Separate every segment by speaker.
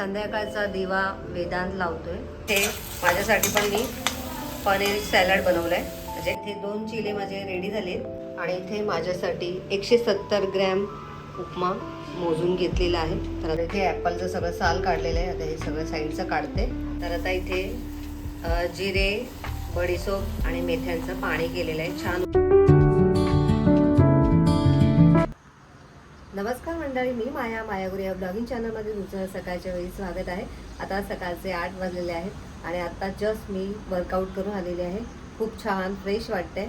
Speaker 1: संध्याकाळचा दिवा वेदांत लावतोय. हे माझ्यासाठी पण मी पनीर सॅलड बनवलंय. म्हणजे इथे दोन चिले माझे रेडी झाले. आणि इथे माझ्यासाठी एकशे सत्तर ग्रॅम उपमा मोजून घेतलेला आहे. तर आता इथे ॲपलचं सगळं साल काढलेलं आहे. आता हे सगळं साईडचं काढते. तर आता इथे जिरे बडीसोप आणि मेथ्यांचं पाणी केलेलं आहे. छान मंडळी मी माया मायागुरी या ब्लॉगिंग चॅनलमध्ये तुमचं सकाळच्या वेळी स्वागत आहे. आता सकाळचे आठ वाजलेले आहेत आणि आता जस्ट मी वर्कआउट करून आलेले आहे. खूप छान फ्रेश वाटते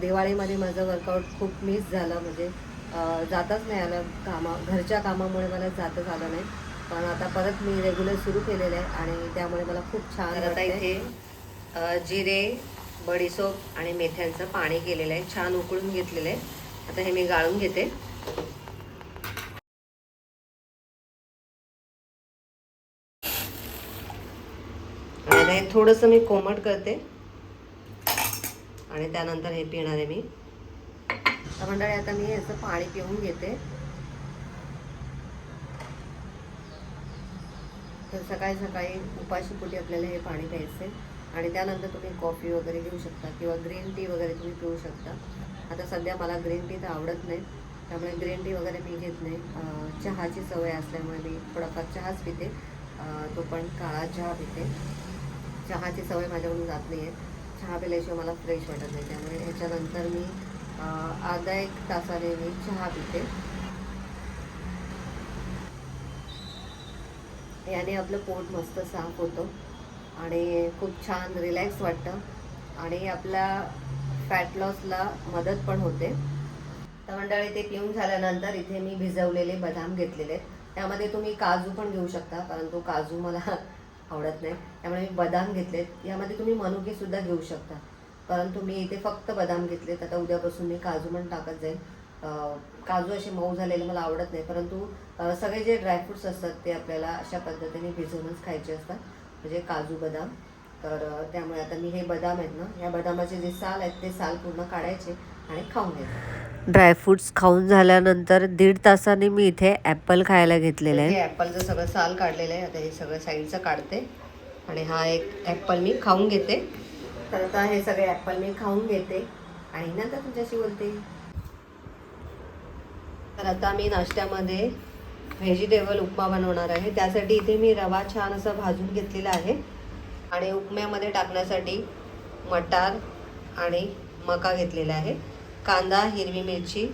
Speaker 1: दिवाळीमध्ये माझं वर्कआउट खूप मिस झालं. म्हणजे जाताच नाही आलं कामा घरच्या कामामुळे मला जातच आलं नाही. पण आता परत मी रेग्युलर सुरू केलेलं आहे आणि त्यामुळे मला खूप छान आता. इथे जिरे बडीसोप आणि मेथ्यांचं पाणी केलेलं आहे. छान उकळून घेतलेलं आहे. आता हे मी गाळून घेते आणि आता हे थोडंसं मी कोमट करते. आणि त्यानंतर हे पिणार आहे मी. तर मंडळी आता मी याचं पाणी पिऊन घेते. तर सकाळी सकाळी उपाशी कुठे आपल्याला हे पाणी प्यायचे आणि त्यानंतर तुम्ही कॉफी वगैरे घेऊ शकता किंवा ग्रीन टी वगैरे तुम्ही पिऊ शकता. आता सध्या मला ग्रीन टी तर आवडत नाही. त्यामुळे ग्रीन टी वगैरे मी घेत नाही. चहाची सवय असल्यामुळे मी थोडाफार चहाच पिते. तो पण काळा चहा पिते. चहाची सवय माझ्याकडून जात नाही आहे चहा पिल्याशिवाय मला फ्रेश वाटत नाही. त्यामुळे ह्याच्यानंतर मी अर्धा एक तासाने मी चहा पिते. याने आपलं पोट मस्त साफ होतं आणि खूप छान रिलॅक्स वाटतं आणि आपल्या फॅट लॉसला मदत पण होते. तर मंडळी ते पिऊन झाल्यानंतर इथे मी भिजवलेले बदाम घेतलेले आहेत. त्यामध्ये तुम्ही काजू पण घेऊ शकता परंतु काजू मला आवडत नाही. त्यामुळे मी बदाम घेतलेत. यामध्ये तुम्ही मनुकेसुद्धा घेऊ शकता. परंतु मी इथे फक्त बदाम घेतलेत. आता उद्यापासून मी काजू पण टाकत जाईल काजू असे मऊ झालेले मला आवडत नाही. परंतु सगळे जे ड्रायफ्रुट्स असतात ते आपल्याला अशा पद्धतीने भिजवूनच खायचे असतात. म्हणजे काजू बदाम. तर त्यामुळे आता मी हे बदाम आहेत ना या बदामाचे जे साल आहेत ते साल पूर्ण काढायचे आणि खाऊन घ्यायचे ड्रायफ्रुट्स खाऊन झाल्यानंतर दीड तासाने मी इथे ॲपल खायला घेतलेलं आहे. ॲपलचं सगळं साल काढलेलं आहे. आता हे सगळं साईडचं काढते. आणि हा एक ॲपल मी खाऊन घेते. तर आता हे सगळे ॲपल मी खाऊन घेते. आणि नंतर तुमच्याशी बोलते. तर आता मी नाश्त्यामध्ये व्हेजिटेबल उपमा बनवणार आहे. त्यासाठी इथे मी रवा छान असा भाजून घेतलेला आहे. आणि उपम्यामध्ये टाकण्यासाठी मटार आणि मका घेतलेला आहे. कांदा हिरवी मिरची.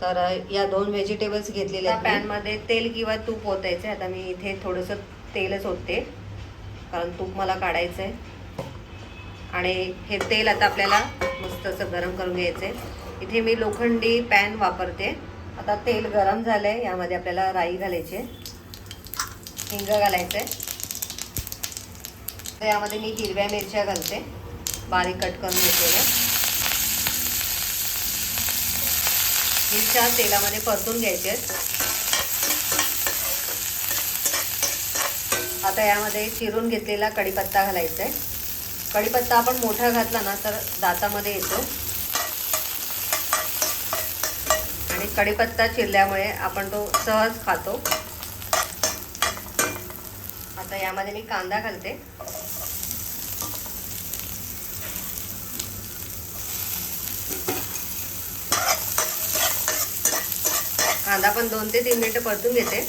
Speaker 1: तर या दोन व्हेजिटेबल्स घेतलेले आहेत पॅनमध्ये तेल किंवा तूप ओतायचं आता मी इथे थोडंसं तेलच ओतते. कारण तूप मला काढायचं आहे आणि हे तेल आता आपल्याला मस्त असं गरम करून घ्यायचं आहे इथे मी लोखंडी पॅन वापरते. आता तेल गरम झालं आहे यामध्ये आपल्याला राई घालायची आहे. हिंग घालायचं आहे तर यामध्ये मी हिरव्या मिरच्या घालते. बारीक कट करून घेतलेल्या. मिरच्या तेलामध्ये परतून घ्यायचे आहेत. आता यामध्ये चिरून घेतलेला कढीपत्ता घालायचा आहे. कढीपत्ता आपण मोठा घातला ना तर दातामध्ये येतो. आणि कढीपत्ता चिरल्यामुळे आपण तो सहज खातो. आता यामध्ये मी कांदा घालते. कांदा पण दोन ते तीन मिनटं परतून घेते.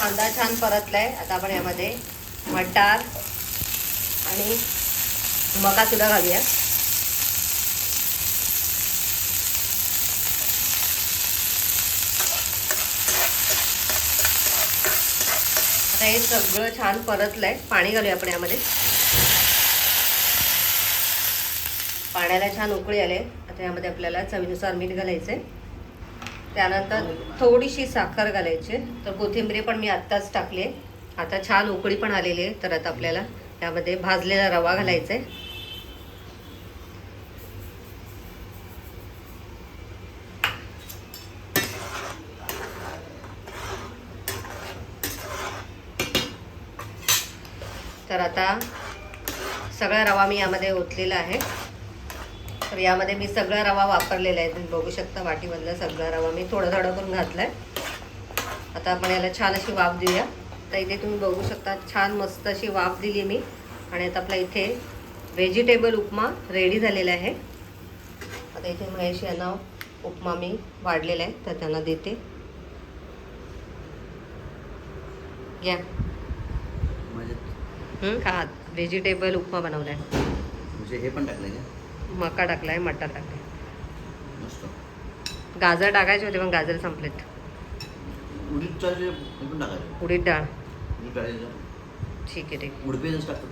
Speaker 1: कांदा छान परतलाय. आता आपण यामध्ये मटार आणि मकासुद्धा घालूया. आता हे सगळं छान परतलंय. पाणी घालूया आपण यामध्ये. पाण्याला छान उकळी आले. आता यामध्ये आपल्याला चवीनुसार मीठ घालायचं आहे त्यानंतर थोडीशी साखर घालायची. तर कोथिंबीर पण मी आत्ताच टाकली. आता छान उकळी पण आलेली आहे. तर आता आपल्याला त्यामध्ये भाजलेला रवा घालायचा आहे. तर आता सगळा रवा मी यामध्ये ओतलेला आहे. तर यामध्ये मी सगळा रवा वापरलेला आहे. तुम्ही बघू शकता वाटीमधला सगळा रवा मी थोडा थोडा करून घातला आहे आता आपण याला छान अशी वाफ देऊया. तर इथे तुम्ही बघू शकता छान मस्त अशी वाफ दिली मी. आणि आता आपला इथे व्हेजिटेबल उपमा रेडी झालेला आहे. आता इथे महेश यांना उपमा मी वाढलेला आहे तर त्यांना देते. घ्या.
Speaker 2: म्हणजे
Speaker 1: हं, खा. व्हेजिटेबल उपमा बनवला आहे
Speaker 2: म्हणजे हे पण टाकलंय का?
Speaker 1: मका टाकलाय मटर टाकलाय. गाजर टाकायचे होते पण गाजर संपलेत. उडीद डाळ. ठीक आहे ठीक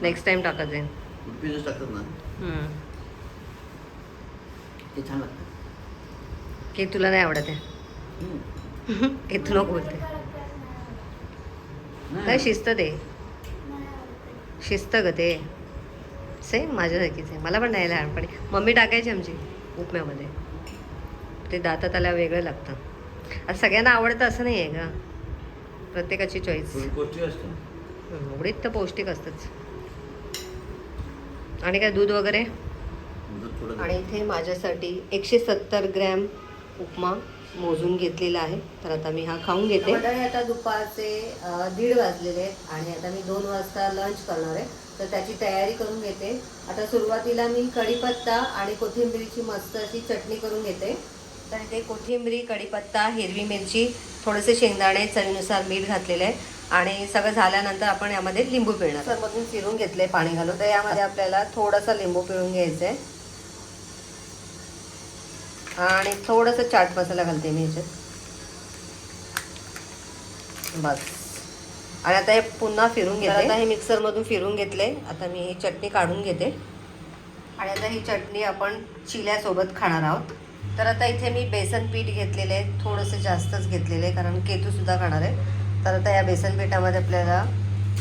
Speaker 1: नेक्स्ट टाइम टाकत.
Speaker 2: ते
Speaker 1: की तुला नाही आवडत आहे. नको बोलते. काय शिस्त दे. शिस्त ग ते. सेम माझ्यासारखीच आहे. मला पण नाही लहानपणी. मम्मी टाकायची आमची उपम्यामध्ये. ते दातात आल्या वेगळं लागतं. आता सगळ्यांना आवडतं असं नाही आहे का प्रत्येकाची चॉईस उडीद तर पौष्टिक असतंच. आणि काय दूध वगैरे? आणि इथे माझ्यासाठी एकशे सत्तर ग्रॅम उपमा. मोजून घेतलेला आहे. तर आता मी हा खाऊन घेते. आता दुपारचे दीड वाजलेले आहेत आणि आता मी दोन वाजता लंच करणार आहे. तर त्याची तयारी करून घेते. आता सुरुवातीला मी कढीपत्ता आणि कोथिंबीरीची मस्त अशी चटणी करून घेते. तर इथे कोथिंबीरी कढीपत्ता हिरवी मिरची थोडेसे शेंगदाणे चवीनुसार मीठ घातलेले आहे. आणि सगळं झाल्यानंतर आपण यामध्ये लिंबू पिळणार सरमधून फिरून घेतले पाणी घालून. तर यामध्ये आपल्याला थोडासा लिंबू पिळून घ्यायचं आहे आणि थोडंसं चाट मसाला घालते मी ह्याच्यात बस. आणि आता हे पुन्हा फिरून घेते आता हे मिक्सरमधून फिरून घेतले. आता मी ही चटणी काढून घेते. आणि आता ही चटणी आपण चिल्यासोबत खाणार आहोत. तर आता इथे मी बेसन पीठ घेतलेले आहे थोडंसं जास्तच घेतलेलं आहे कारण केतूसुद्धा खाणार आहे. तर आता या बेसन पिठामध्ये आपल्याला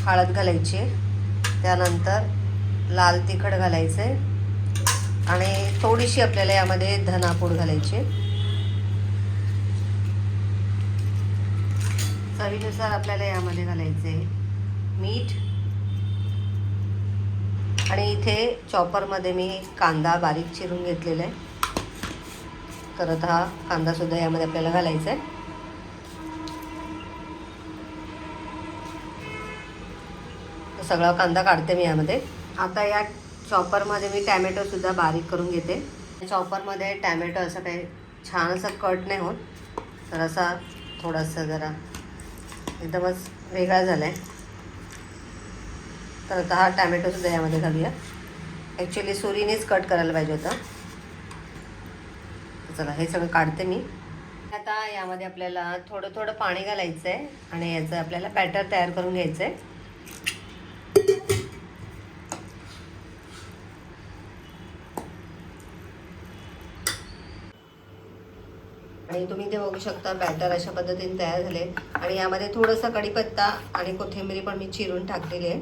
Speaker 1: हळद घालायची आहे. त्यानंतर लाल तिखट घालायचं आहे आणि थोडीशी आपल्याला यामध्ये धनापूड घालायची चवीनुसार आपल्याला यामध्ये घालायचे मीठ. आणि इथे चॉपरमध्ये मी कांदा बारीक चिरून घेतलेला आहे. तर आता हा कांदासुद्धा यामध्ये आपल्याला घालायचा आहे. सगळा कांदा काढते मी यामध्ये. आता या चॉपरमध्ये मी टॅमॅटोसुद्धा बारीक करून घेते. चॉपरमध्ये टॅमॅटो असं काही छान असं कट नाही होत. तर असा थोडासा जरा एकदमच वेगळा झाला आहे तर आता हा टॅमॅटोसुद्धा यामध्ये घालूया. ॲक्च्युली सुरीनेच कट करायला पाहिजे होता. चला हे सगळं काढते मी. आता यामध्ये आपल्याला थोडं थोडं पाणी घालायचं आहे आणि याचं आपल्याला बॅटर तयार करून घ्यायचं आहे आणि तुम्ही ते बघू शकता बॅटर अशा पद्धतीने तयार झाले. आणि यामध्ये थोडासा कढीपत्ता आणि कोथिंबीरी पण मी चिरून टाकलेली आहे.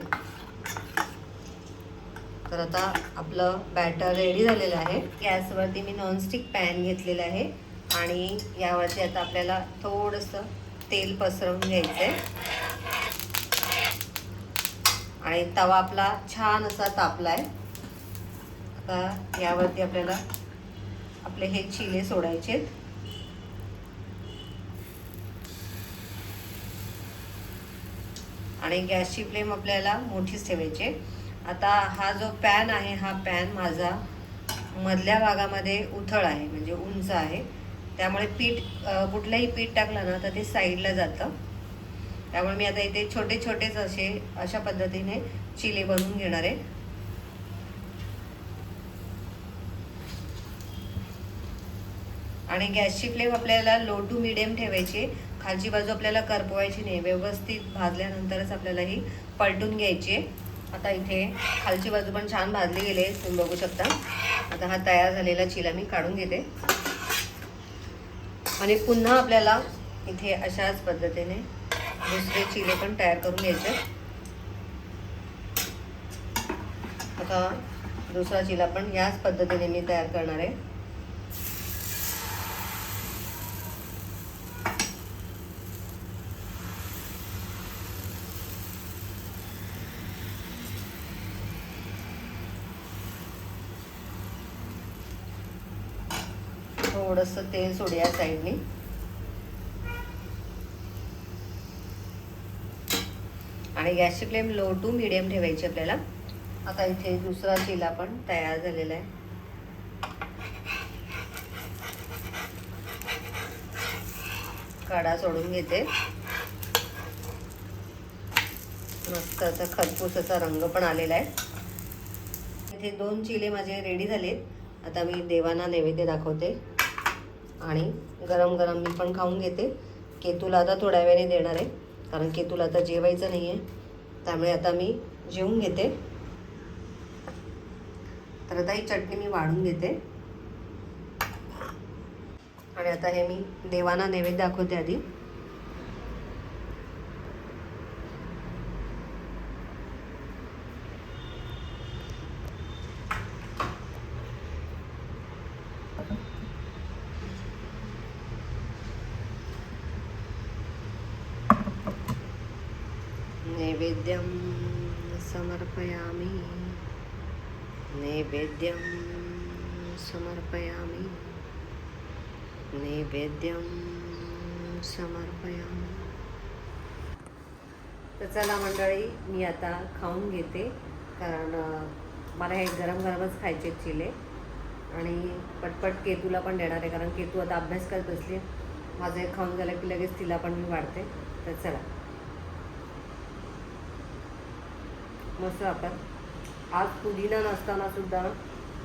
Speaker 1: तर आता आपलं बॅटर रेडी झालेलं आहे. गॅसवरती मी नॉनस्टिक पॅन घेतलेलं आहे. आणि यावरती आता आपल्याला थोडंसं तेल पसरवून घ्यायचं आहे आणि तवा आपला छान असा तापला आहे आता यावरती आपल्याला आपले हे चिले सोडायचे आहेत आणि गॅसची फ्लेम आपल्याला मोठीच ठेवायची आता हा जो पॅन आहे हा पॅन माझा मधल्या भागामध्ये उथळ आहे म्हणजे उंच आहे. त्यामुळे पीठ कुठलंही पीठ टाकलं ना तर ते साईडला जातं. त्यामुळे मी आता इथे छोटे छोटेच असे अशा पद्धतीने चिले बनवून घेणार आहे. आणि गॅसची फ्लेम आपल्याला लो टू मिडियम ठेवायची खालची बाजू आपल्याला करपवायची नाही. व्यवस्थित भाजल्यानंतरच आपल्याला ही पलटून घ्यायची आहे. आता इथे खालची बाजू पण छान भाजली गेली आहे. तुम्ही बघू शकता. आता हा तयार झालेला चिला मी काढून घेते. आणि पुन्हा आपल्याला इथे अशाच पद्धतीने दुसरे चिले पण तयार करून घ्यायचे आता दुसरा चिला पण याच पद्धतीने मी तयार करणार आहे. थोडंसं तेल सोडूया साईडने आणि गॅसची फ्लेम लो टू मिडियम ठेवायची आपल्याला. आता इथे दुसरा चिला पण तयार झालेला आहे. काढा सोडून घेते. मस्त असा खरपूसाचा रंग पण आलेला आहे. इथे दोन चिले माझे रेडी झालेत. आता मी देवांना नैवेद्य दाखवते. आणि गरम गरम मी पण खाऊन घेते. केतूला आता थोड्या वेळाने देणार आहे कारण केतूला आता जेवायचं नाही आहे त्यामुळे आता मी जेवून घेते. तर आता ही चटणी मी वाढून घेते. आणि आता हे मी देवांना नैवेद्य दाखवते आधी. नैवेद्यं समर्पयामि। नैवेद्यं समर्पयामि। नैवेद्यं समर्पयामि। तर चला मंडळी मी आता खाऊन घेते कारण मला हे गरम गरमच खायचे चिले. आणि पटपट केतूला पण देणार आहे कारण केतू आता अभ्यास करत असली माझं हे खाऊन झालं की लगेच तिला पण मी वाढते. तर चला. मस्त आपण. आज पुदिना नसताना सुद्धा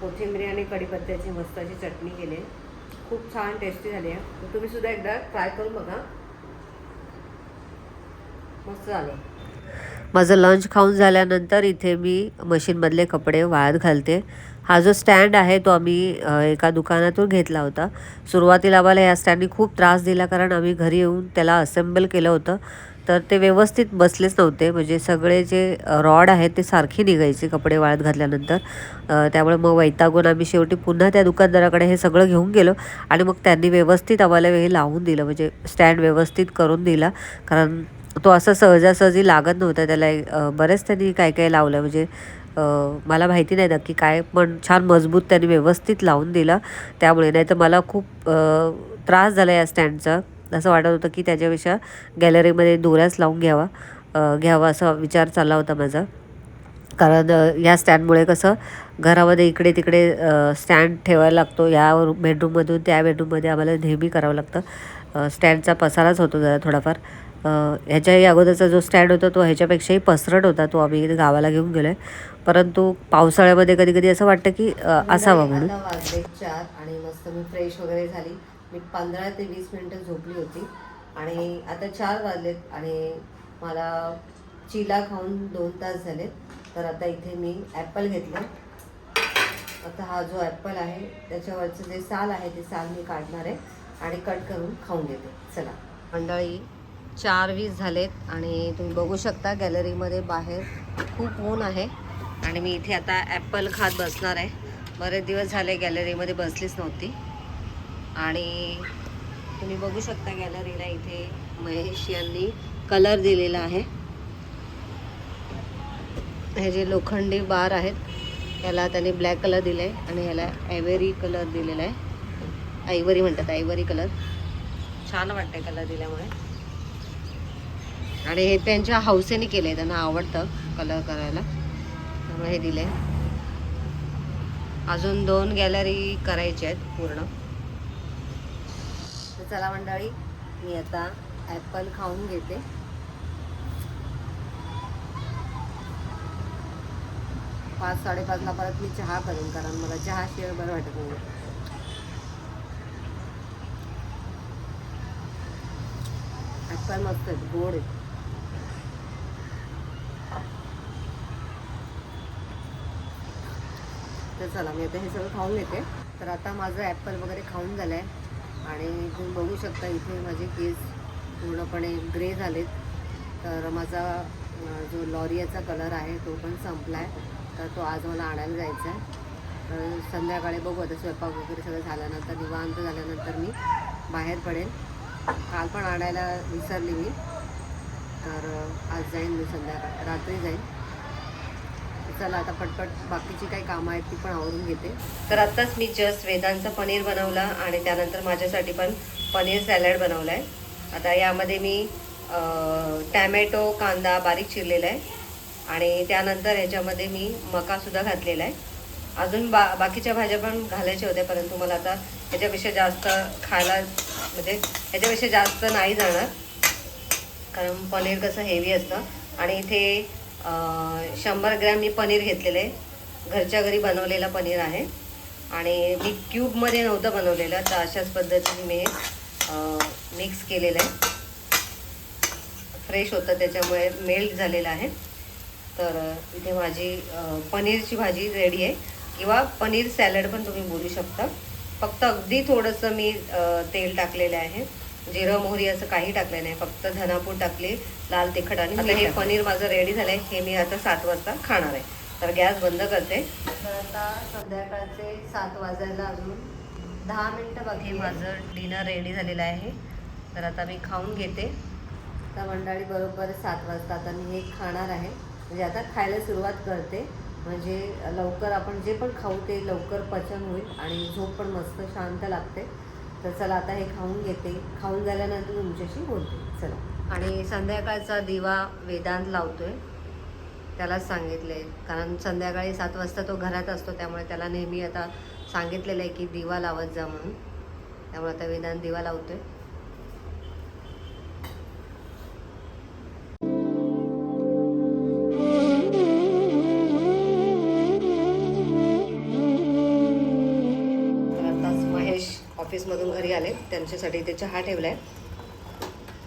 Speaker 1: कोथिंबीर आणि कढीपत्त्याची मस्त अशी चटणी केली. आहे खूप छान टेस्टी झाली आहे. तुम्ही सुद्धा एकदा ट्राय करून बघा. मस्त झालं. माझं लंच खाऊन झाल्यानंतर इथे मी मशीनमधले कपडे वाळत घालते. हा जो स्टँड आहे तो आम्ही एका दुकानातून घेतला होता. सुरुवातीला आम्हाला या स्टँडने खूप त्रास दिला कारण आम्ही घरी येऊन त्याला असेंबल केलं होतं. तर ते व्यवस्थित बसलेच नव्हते. म्हणजे सगळे जे रॉड आहेत ते सारखी निघायचे कपडे वाळत घातल्यानंतर. त्यामुळे मग वैतागून आम्ही शेवटी पुन्हा त्या दुकानदाराकडे हे सगळं घेऊन गेलो आणि मग त्यांनी व्यवस्थित आम्हाला हे लावून दिलं. म्हणजे स्टँड व्यवस्थित करून दिला. कारण तो असं सहजासहजी लागत नव्हता. त्याला बरेच त्यांनी काय काय लावलं. म्हणजे मला माहिती नाही नक्की काय पण छान मजबूत त्यांनी व्यवस्थित लावून दिला. त्यामुळे नाही तर मला खूप त्रास झाला या स्टँडचा. असं वाटत होतं की त्याच्यापेक्षा गॅलरीमध्ये दोऱ्याच लावून घ्यावा घ्यावा असा विचार चालला होता माझा. कारण या स्टँडमुळे कसं घरामध्ये इकडे तिकडे स्टँड ठेवायला लागतो. या बेडरूममधून त्या बेडरूममध्ये आम्हाला नेहमी करावं लागतं. स्टँडचा पसाराच होतो जरा थोडाफार. ह्याच्याही अगोदरचा जो स्टँड होता तो ह्याच्यापेक्षाही पसरट होता. तो आम्ही गावाला घेऊन गेलो आहे परंतु पावसाळ्यामध्ये कधी कधी असं वाटतं की असावं असावा म्हणून.
Speaker 3: वाजले चार आणि मस्त मी फ्रेश वगैरे झाली. मी पंधरा ते वीस मिनटं झोपली होती. आणि आता चार वाजलेत आणि मला चिला खाऊन दोन तास झाले तर आता इथे मी ॲपल घेतलं. आता हा जो ॲपल आहे त्याच्यावरचं जे साल आहे ते साल मी काढणार आहे आणि कट करून खाऊन घेते. चला.
Speaker 1: मंडळी चार वीस झालेत आणि तुम्ही बघू शकता गॅलरीमध्ये बाहेर खूप ऊन आहे. आणि मी इथे आता ॲपल खात बसणार आहे. बरेच दिवस झाले गॅलरीमध्ये बसलीच नव्हती. आणि तुम्ही बघू शकता गॅलरीला इथे महेश यांनी कलर दिलेला आहे. हे जे लोखंडी बार आहेत याला त्यांनी ब्लॅक कलर दिला आहे आणि ह्याला ॲव्हरी कलर दिलेला आहे. आयवरी म्हणतात आयवरी कलर. छान वाटतं कलर दिल्यामुळे. आणि हे त्यांच्या हौसेने केलं आहे त्यांना आवडतं कलर करायला. त्यामुळे हे आहे अजून दोन गॅलरी करायचे आहेत पूर्ण. चला मंडळी मी आता ॲपल खाऊन घेते. पाच साडेपाचला परत मी चहा करेन कारण मला चहा शिवाय बरं वाटत नाही ॲपल मस्त आहेत गोड आहेत. तर चला मी आता हे सगळं खाऊन घेते. तर आता माझं ॲपल वगैरे खाऊन झालं आहे आणि तुम्ही बघू शकता इथे माझे केस पूर्णपणे ग्रे झालेत. तर माझा जो लॉरियाचा कलर आहे तो पण संपला आहे तर तो आज मला आणायला जायचा आहे तर संध्याकाळी बघू आता स्वयंपाक वगैरे सगळं झाल्यानंतर निवांत झाल्यानंतर मी बाहेर पडेल काल पण आणायला विसरली मी. तर आज जाईन मी संध्याकाळ. रात्री जाईन. चला आता पटपट बाकीची काही कामं आहेत ती पण आवरून घेते. तर आत्ताच मी जस्ट वेदांचं पनीर बनवलं आणि त्यानंतर माझ्यासाठी पण पनीर सॅलड बनवलं आहे आता यामध्ये मी टॅमॅटो कांदा बारीक चिरलेला आहे. आणि त्यानंतर ह्याच्यामध्ये मी मकासुद्धा घातलेला आहे. अजून बा बाकीच्या भाज्या पण घालायच्या होत्या परंतु मला आता ह्याच्यापेक्षा जास्त खायला म्हणजे ह्याच्यापेक्षा जास्त नाही जाणार. कारण पनीर कसं हेवी असतं. आणि इथे शंभर ग्रॅम मी पनीर घेतलेलं. आहे घरच्या घरी बनवलेलं पनीर आहे. आणि मी क्यूबमध्ये नव्हतं बनवलेलं तर अशाच पद्धतीने मी मिक्स केलेलं आहे. फ्रेश होतं त्याच्यामुळे मेल्ट झालेलं आहे. तर इथे माझी पनीरची भाजी रेडी आहे. किंवा पनीर सॅलड पण तुम्ही बोलू शकता. फक्त अगदी थोडंसं मी तेल टाकलेलं आहे. जिरं मोहरी असं काही टाकलं नाही. फक्त धनापूर टाकले लाल तिखट आणि आता हे पनीर माझं रेडी झालं आहे हे मी आता सात वाजता खाणार आहे. तर गॅस बंद करते. तर आता संध्याकाळचे सात वाजायला अजून दहा मिनटं बाकी माझं डिनर रेडी झालेलं आहे. तर आता मी खाऊन घेते. तर मंडळी बरोबर सात वाजता आता मी हे खाणार आहे. म्हणजे आता खायला सुरुवात करते. म्हणजे लवकर आपण जे पण खाऊ ते लवकर पचन होईल आणि झोप पण मस्त शांत लागते. तर चला आता हे खाऊन घेते. खाऊन झाल्यानंतर तुमच्याशी बोलते. चला. आणि संध्याकाळचा दिवा वेदांत लावतोय. त्यालाच सांगितले. कारण संध्याकाळी सात वाजता तो घरात असतो त्यामुळे त्याला नेहमी आता सांगितलेलं आहे की दिवा लावत जा म्हणून. त्यामुळे आता वेदांत दिवा लावतोय. आले त्यांच्यासाठी इथे चहा ठेवलाय.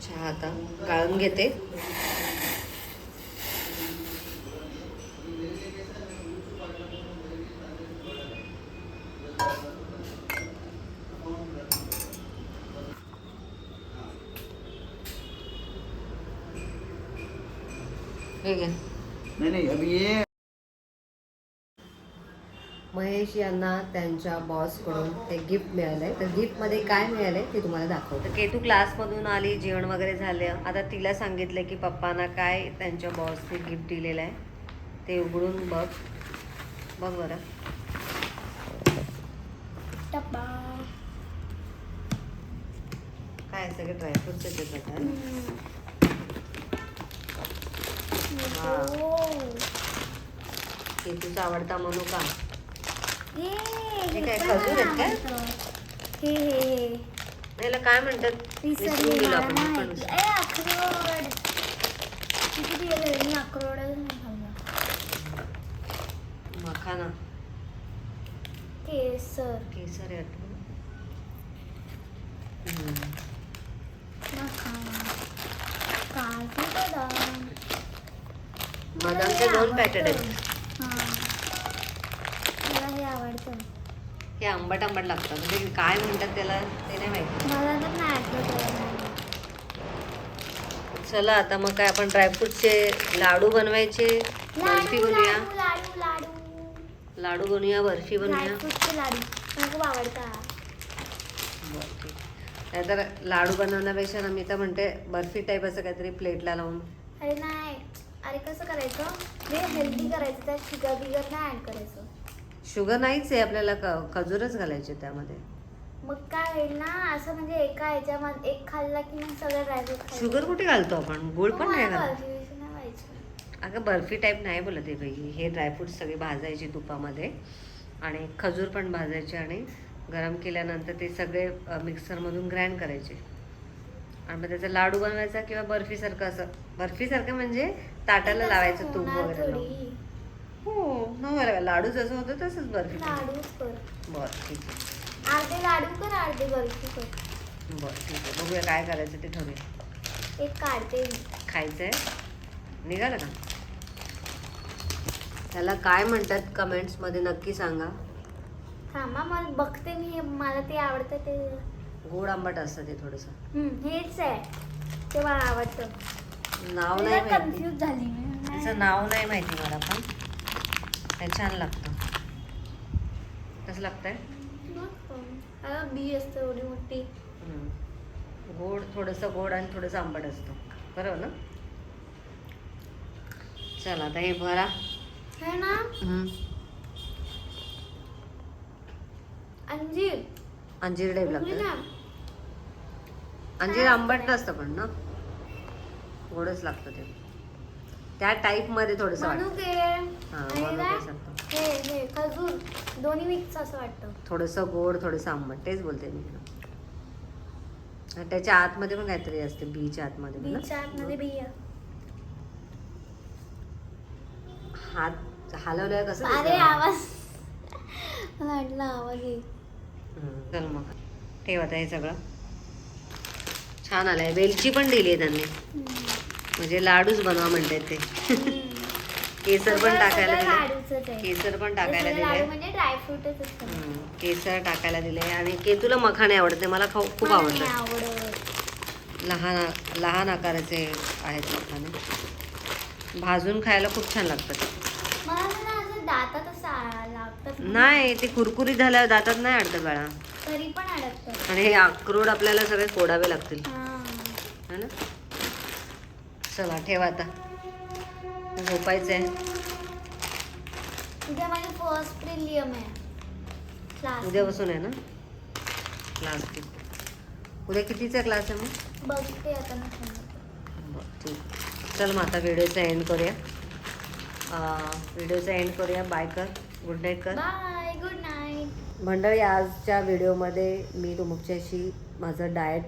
Speaker 1: चहा आता गाळून घेते हे घे
Speaker 2: नहीं नहीं अभी ये
Speaker 1: महेश यांना त्यांच्या बॉसकडून ते गिफ्ट मिळालंय. तर गिफ्टमध्ये काय मिळालंय ते तुम्हाला दाखवते. केतू क्लासमधून आली जेवण वगैरे झालं. आता तिला सांगितलं की पप्पांना काय त्यांच्या बॉसने गिफ्ट दिलेलं आहे. ते उघडून बघ. बघ बरं. काय सगळे ड्रायफ्रुट्स त्याच्यात हा.
Speaker 4: हो.
Speaker 1: केतूचा आवडता म्हणू का
Speaker 4: ये,
Speaker 1: हे काय,
Speaker 4: पण
Speaker 1: खजूर आहेत
Speaker 4: मला
Speaker 1: काय?
Speaker 4: आवडतं.
Speaker 1: याला काय म्हणतात? विसरून गेलो आपण,
Speaker 4: माहिती. ए, अक्रोड. किती दिवस मी अक्रोडच नाही खाल्ला
Speaker 1: मखाना.
Speaker 4: केसर.
Speaker 1: केसर आहे वाटतं.
Speaker 4: मखाना. काजू बदाम.
Speaker 1: बदामचे दोन पॅकेट आहेत.
Speaker 4: हे
Speaker 1: आंबट आंबट लागतात. म्हणजे काय म्हणतात त्याला ते नाही माहिती. चला आता मग काय आपण ड्रायफ्रूटचे लाडू बनवायचे बर्फी बनवूया
Speaker 4: लाडू लाडू लाडू.
Speaker 1: लाडू बनवूया बर्फी बनवूया
Speaker 4: लाडू. आवडतात.
Speaker 1: नाहीतर लाडू बनवण्यापेक्षा ना मी तर म्हणते बर्फी टाईप असं काहीतरी प्लेटला लावून.
Speaker 4: अरे नाही. अरे कसं करायचं? जे हेल्दी करायचं त्यात शुगर बिगर नाही ऍड करायचं.
Speaker 1: शुगर नाहीच आहे आपल्याला क खजूरच घालायचे त्यामध्ये.
Speaker 4: मग काय होईल ना असं म्हणजे एका ह्याच्यामध्ये एक खाल्ला की मग सगळं ड्रायफ्रूट
Speaker 1: शुगर कुठे घालतो आपण? गुळ पण नाही घालत. अगं बर्फी टाईप नाही बोलत आहे बाई. हे ड्रायफ्रूट सगळे भाजायचे तुपामध्ये. आणि खजूर पण भाजायचे आणि गरम केल्यानंतर ते सगळे अ, मिक्सरमधून ग्राइंड करायचे. आणि मग त्याचा लाडू बनवायचा किंवा बर्फीसारखं असं. बर्फीसारखं म्हणजे ताटाला लावायचं तूप वगैरे लावून. हो न मला लाडू जसं होतं तसंच बर्फी पण.
Speaker 4: लाडूच कर.
Speaker 1: बरं ठीक आहे.
Speaker 4: अर्धे लाडू कर अर्धे बर्फी कर.
Speaker 1: बरं ठीक आहे. बघूया काय करायचं ते ठरवूया.
Speaker 4: एक काढते मी.
Speaker 1: खायचं आहे निघालं का? त्याला काय म्हणतात कमेंट्समध्ये नक्की सांगा.
Speaker 4: थांबा मला बघते मी हे मला ते आवडतं ते.
Speaker 1: गोड आंबट असतं ते थोडंसं.
Speaker 4: हम्म, हेच आहे. ते मला आवडतं.
Speaker 1: नाव नाही माहिती.
Speaker 4: कन्फ्युज झाली मी.
Speaker 1: त्याचं नाव नाही माहिती मला पण. ते छान लागतं. कसं लागतंय?
Speaker 4: हा, बी असतं एवढी मोठी.
Speaker 1: गोड थोडंसं गोड आणि थोडंसं आंबट असतं. बरोबर ना? चला आता हे भरा.
Speaker 4: है ना? अंजीर.
Speaker 1: अंजीर टाईप लागतं.
Speaker 4: ना
Speaker 1: अंजीर आंबट नसतं पण ना? थोडंच लागतं ते. त्या थोडंसं हां
Speaker 4: हे हे खजूर. दोन्ही मिक्स असं वाटतं.
Speaker 1: थोडंसं गोड थोडंसं आंबट. तेच बोलते मी. त्याच्या आतमध्ये पण काहीतरी असते बीच्या आतमध्ये?
Speaker 4: बीच आतमध्ये बिया.
Speaker 1: हात हलवल्यावर कसं
Speaker 4: अरे? आवाज. मला वाटलं आवाज येईल.
Speaker 1: चल मग. ठेव हे सगळं. छान आलंय. वेलची पण दिली आहे त्यांनी. म्हणजे लाडूच बनवा म्हणतात ते. केसर पण टाकायला दिले. केसर पण टाकायला दिले.
Speaker 4: म्हणजे
Speaker 1: केसर टाकायला दिले. आणि केतूला मखाणे आवडते मला खाऊ खूप
Speaker 4: आवडत.
Speaker 1: लहान लहान आकाराचे आहेत मखाने. भाजून खायला खूप छान लागतात. नाही ते कुरकुरीत झाल्यावर दातात नाही अडकत बाळा.
Speaker 4: तरी पण अडकतात
Speaker 1: आणि हे अक्रोड आपल्याला सगळे फोडावे लागतील.
Speaker 4: है
Speaker 1: ना? चला ठेवा आता. झोपायचं आहे
Speaker 4: उद्या माझी फर्स्ट प्रिलियम आहे. क्लास
Speaker 1: उद्यापासून आहे. ना? क्लास उद्या कितीचा क्लास आहे मग?
Speaker 4: बघते आता.
Speaker 1: बरं ठीक. चल मग आता व्हिडिओचा एंड करूया. व्हिडिओचा एंड करूया. बाय कर. गुड नाईट कर.
Speaker 4: बाय गुड नाईट
Speaker 1: मंडळी आजच्या व्हिडिओमध्ये मी तुमच्याशी माझं डाएट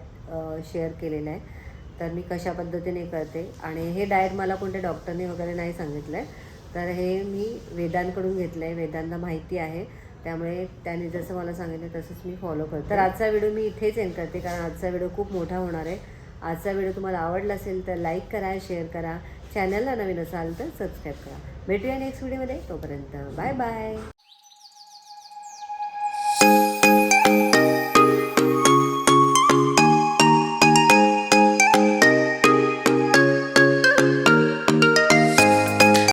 Speaker 1: शेअर केलेलं आहे. तर मी कशा पद्धतीने करते? आणि हे डाएट मला कोणत्या डॉक्टरने वगैरे नाही सांगितलं आहे तर हे मी वेदांकडून घेतलं आहे वेदांना माहिती आहे. त्यामुळे त्याने जसं मला सांगितलं तसंच मी फॉलो करते. तर आजचा व्हिडिओ मी इथेच एंड करते कारण आजचा व्हिडिओ खूप मोठा होणार आहे. आजचा व्हिडिओ तुम्हाला आवडला असेल तर लाईक करा शेअर करा. चॅनलला नवीन असाल तर सबस्क्राईब करा. भेटूया नेक्स्ट व्हिडिओमध्ये तोपर्यंत बाय बाय